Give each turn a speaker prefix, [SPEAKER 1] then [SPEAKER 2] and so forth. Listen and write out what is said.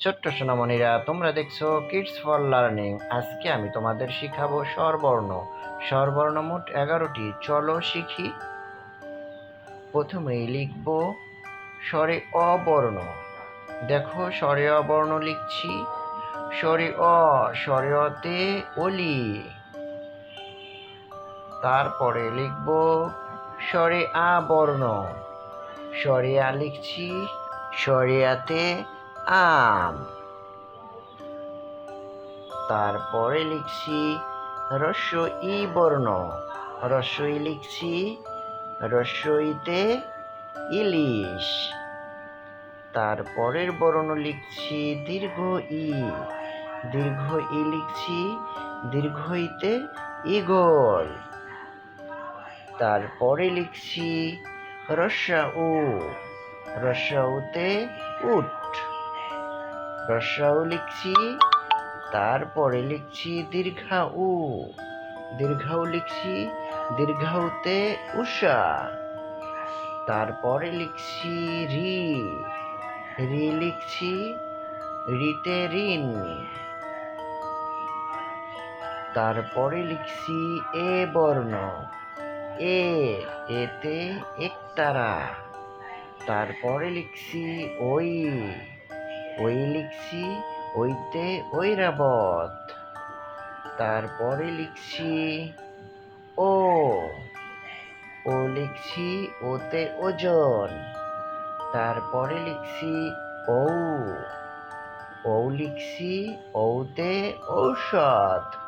[SPEAKER 1] ছোট্ট সোনামণিরা, তোমরা দেখছ কিডস ফর লার্নিং আজকে আমি তোমাদের শিখাবো স্বরবর্ণ। স্বরবর্ণ মোট এগারোটি। চলো শিখি। প্রথমেই লিখব স্বরে অবর্ণ। দেখো স্বরে অবর্ণ লিখছি। স্বরে অ, স্বরে অতে অলি। তারপরে লিখব স্বরে আ বর্ণ স্বরে আ লিখছি, স্বরে আতে আম। তারপরে লিখছি রস্য ই বর্ণ। রস্যই লিখছি রস্যইতে ইলিশ। তারপরের বর্ণ লিখছি দীর্ঘ ই। দীর্ঘ ই লিখছি দীর্ঘইতে ইগল তারপরে লিখছি রস্যা উ রস্যাউতে উট। রস্যাউ লিখছি, তারপরে লিখছি দীর্ঘা উ দীর্ঘাউ লিখছি, দীর্ঘাউতে উষা। তারপরে লিখছি রি। রি লিখছি, রিতে ঋণ। তারপরে লিখছি এ বর্ণ। এ, এতে একতারা। তারপরে লিখছি ওই ওই লিখছি, ওইতে ওই ঐরাবত তারপরে লিখছি ও। ও লিখছি ওতে ওজন। তারপরে লিখছি ও ও লিখছি ঔতে ঔষধ।